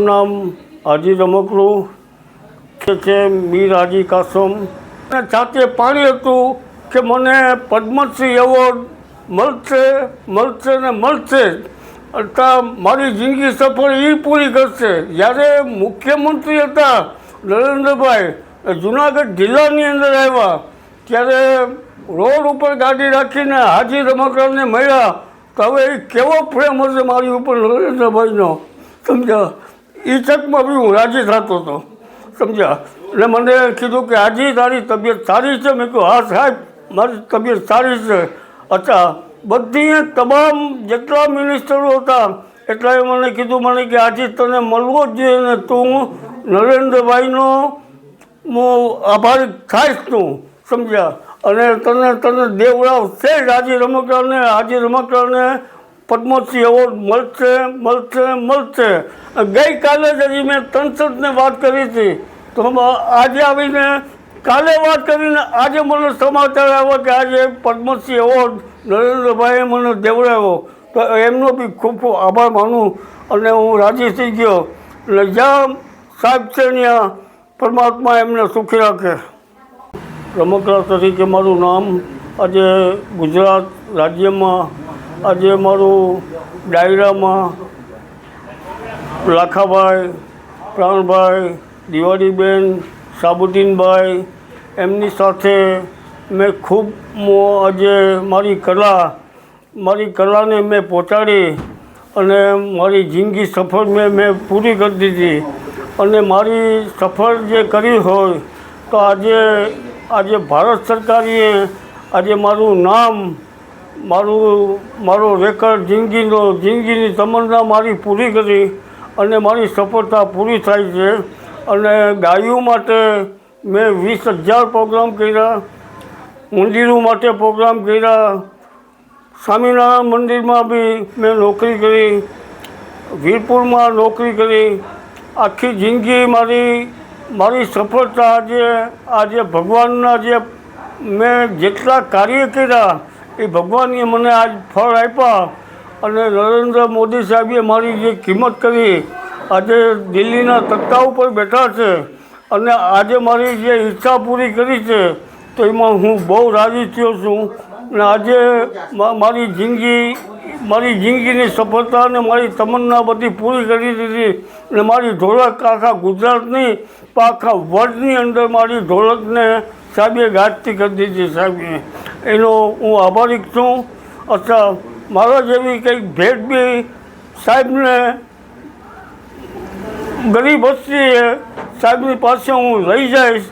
મારું નામ હાજી રમકડું કે છે મીર હાજી કાસમ. અને સાથે પાણી હતું કે મને પદ્મશ્રી એવોર્ડ મળશે મળશે ને મળશે. અર્થાત મારી જિંદગી સફળ એ પૂરી કરશે. જ્યારે મુખ્યમંત્રી હતા નરેન્દ્રભાઈ જુનાગઢ જિલ્લાની અંદર આવ્યા. ત્યારે રોડ ઉપર ગાડી રાખીને હાજી રમકડાને મળ્યા. તો હવે એ કેવો પ્રેમ હશે મારી ઉપર નરેન્દ્રભાઈનો? સમજ્યા? એ ચકમાં બી હું રાજી થતો હતો. સમજ્યા? એટલે મને કીધું કે આજે તારી તબિયત સારી છે? મેં કહ્યું હા, સાહેબ, મારી તબિયત સારી છે. અચ્છા, બધી તમામ જેટલા મિનિસ્ટરો હતા, એટલાએ મને કીધું, મને કે આજે તને મળવો જ જોઈએ ને તું નરેન્દ્રભાઈનો હું આભારી થાઈશ તું. સમજ્યા? અને તને તને દેવડાવ છે જ આજે રમકડાને આજે રમકડાને પદ્મશ્રી એવોર્ડ મળશે મળશે મળશે. ગઈકાલે જ હજી મેં તનસદને વાત કરી હતી. તો આજે આવીને કાલે વાત કરીને આજે મને સમાચાર આવ્યા કે આજે પદ્મશ્રી એવોર્ડ નરેન્દ્રભાઈએ મને દેવડાવ્યો. તો એમનો બી ખૂબ ખૂબ આભાર માનું અને હું રાજી થઈ ગયો. એટલે જ્યાં સાહેબ છે ત્યાં, પરમાત્મા એમને સુખી રાખે. રમકડા તરીકે મારું નામ આજે ગુજરાત રાજ્યમાં આજે મારું ડાયરામાં લાખાભાઈ, પ્રાણભાઈ, દિવાળીબેન સાબુદ્દીનભાઈ એમની સાથે મેં ખૂબ આજે મારી કલા, મારી કલાને મેં પહોંચાડી અને મારી જિંદગી સફળ મેં મેં પૂરી કરી દીધી. અને મારી સફળ જે કરી હોય, તો આજે આજે ભારત સરકારીએ આજે મારું નામ મારું, મારો રેકર્ડ જિંદગીનો, જિંદગીની તમન્ના મારી પૂરી કરી અને મારી સફળતા પૂરી થાય છે. અને ગાયો માટે મેં વીસ હજાર પ્રોગ્રામ કર્યા, મંદિરો માટે પ્રોગ્રામ કર્યા, સ્વામિનારાયણ મંદિરમાં બી મેં નોકરી કરી, વીરપુરમાં નોકરી કરી. આખી જિંદગી મારી મારી સફળતા આજે આજે ભગવાનના જે મેં જેટલા કાર્ય કર્યા એ ભગવાને મને આજ ફળ આપ્યા અને નરેન્દ્ર મોદી સાહેબે મારી જે કિંમત કરી, આજે દિલ્હીના તખ્તા ઉપર બેઠા છે અને આજે મારી જે ઈચ્છા પૂરી કરી છે, તો એમાં હું બહુ રાજી થયો છું અને આજે મારી જિંદગી, મારી જિંદગીની સફળતા અને મારી તમન્ના બધી પૂરી કરી દીધી અને મારી ઢોલક આખા ગુજરાતની, આખા વર્લ્ડની અંદર મારી ઢોલકને સાહેબે ગાજતી કરી દીધી સાહેબે. એનો હું આભારી છું. અથવા મારા જેવી કંઈક ભેટ બી સાહેબને ગરીબ વસ્તીએ સાહેબની પાસે હું રહી જઈશ.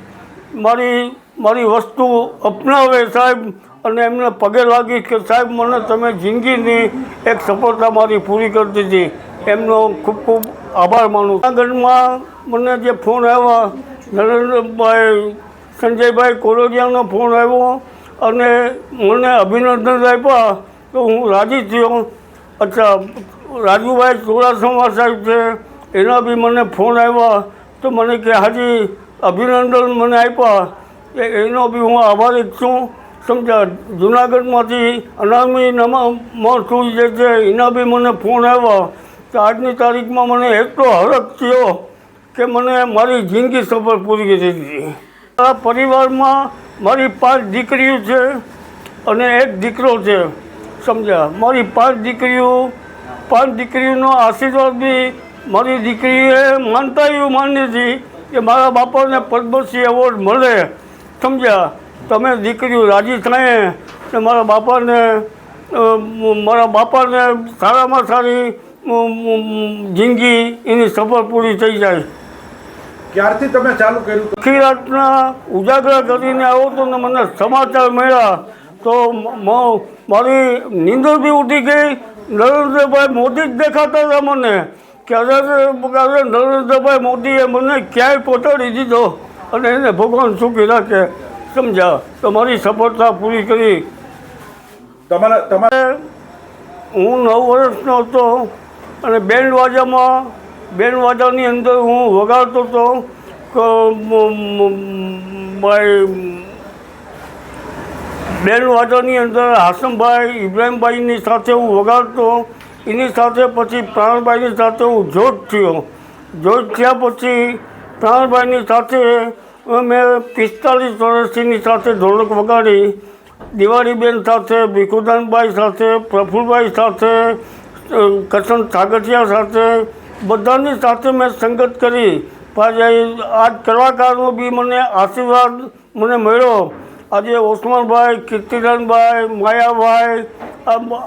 મારી મારી વસ્તુ અપનાવે સાહેબ અને એમને પગે લાગીશ કે સાહેબ, મને તમે જિંદગીની એક સફળતા મારી પૂરી કરી દીધી. એમનો ખૂબ ખૂબ આભાર માનું જૂનાગઢમાં મને જે ફોન આવ્યા, નરેન્દ્રભાઈ સંજયભાઈ કોરોડિયાનો ફોન આવ્યો. અને મને અભિનંદન આપ્યા તો હું રાજી થયો. અચ્છા, રાજુભાઈ ચોરાસમા સાહેબ છે, એના બી મને ફોન આવ્યા તો મને કે, હાજી, અભિનંદન મને આપ્યા. એનો બી હું આભારી છું. સમજા જુનાગઢમાંથી અનામી નમા જે છે, એના બી મને ફોન આવ્યા. તો આજની તારીખમાં મને એટલો હરખ થયો કે મને મારી જિંદગી સફળ પૂરી કરી દીધી. આ પરિવારમાં મારી પાંચ દીકરીઓ છે અને એક દીકરો છે, સમજ્યા? મારી પાંચ દીકરીઓ, પાંચ દીકરીઓનો આશીર્વાદ બી મારી દીકરીએ માનતા એવું માની હતી કે મારા બાપાને પદ્મશ્રી એવોર્ડ મળે. સમજ્યા? તમે દીકરીઓ રાજી થાય ને મારા બાપાને મારા બાપાને સારામાં સારી જિંદગી એની સફળ પૂરી થઈ જાય. ક્યારથી તમે ચાલુ કર્યું? આખી રાતના ઉજાગરા કરીને આવ્યો તો ને મને સમાચાર મળ્યા તો મારી નીંદર બી ઉઠી ગઈ. નરેન્દ્રભાઈ મોદી જ દેખાતા હતા મને કે અરે નરેન્દ્રભાઈ મોદીએ મને ક્યાંય પહોંચાડી દીધો. અને એને ભગવાન સુખી રાખે સમજ્યા તો મારી સફળતા પૂરી કરી. તમારા તમારે હું નવ વર્ષનો હતો અને બેન્ડ વાજામાં બેન્ડ વાજાની અંદર હું વગાડતો હતો વાજાની અંદર હાસમભાઈ ઇબ્રાહીમભાઈની સાથે હું વગાડતો, એની સાથે પછી પ્રાણભાઈની સાથે હું જોત થયો. જોત થયા પછી પ્રાણભાઈની સાથે મેં પિસ્તાલીસ વર્ષથીની સાથે ઢોલક વગાડી, દિવાળીબેન સાથે, ભીખુદાનભાઈ સાથે, પ્રફુલભાઈ સાથે કરશન સાગઠિયા સાથે બધાની સાથે મેં સંગત કરી. પાછી આ કલાકારનો બી મને આશીર્વાદ મને મળ્યો. આજે ઓસમાનભાઈ, કીર્તિદાનભાઈ, માયાભાઈ,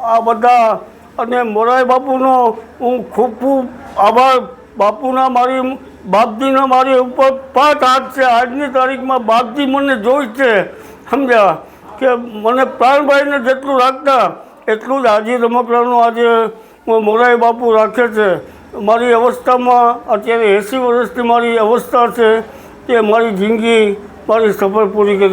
આ બધા અને મોરારી બાપુનો હું ખૂબ ખૂબ આભાર. બાપુના મારી, બાપજીના મારી ઉપર પાંચ હાથ છે. આજની તારીખમાં બાપજી મને જોઈ છે. સમજ્યા? કે મને પ્રાણભાઈને જેટલું રાખતા, એટલું જ હાજી રમકડાનું આજે મોરારી બાપુ રાખે છે. મારી અવસ્થામાં અત્યારે એંસી વર્ષની મારી અવસ્થા છે તે મારી જિંદગી મારી સફર પૂરી કરી